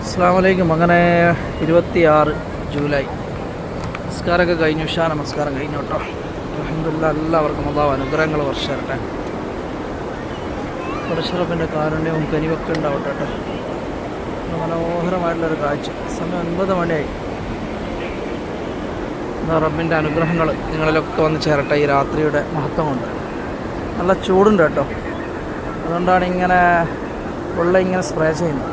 അസ്സാമലൈക്കും അങ്ങനെ ഇരുപത്തിയാറ് ജൂലൈ. നമസ്കാരമൊക്കെ കഴിഞ്ഞു. ഉഷാ നമസ്കാരം കഴിഞ്ഞു കേട്ടോ. അലഹമില്ല എല്ലാവർക്കും അതാവ് അനുഗ്രഹങ്ങൾ വർഷം ഇരട്ടെ പരശുറപ്പിന്റെ കാരുണ്യവും കനിവൊക്കെ ഉണ്ടാവട്ടെ കേട്ടോ. മനോഹരമായിട്ടുള്ളൊരു കാഴ്ച. സമയം ഒൻപത് മണിയായി. റബ്ബിന്റെ അനുഗ്രഹങ്ങൾ നിങ്ങളിലൊക്കെ വന്ന് ചേരട്ടെ ഈ രാത്രിയുടെ മഹത്വം കൊണ്ട്. നല്ല ചൂടുണ്ട് കേട്ടോ. അതുകൊണ്ടാണ് ഇങ്ങനെ ഉള്ള ഇങ്ങനെ സ്പ്രേ ചെയ്യുന്നത്.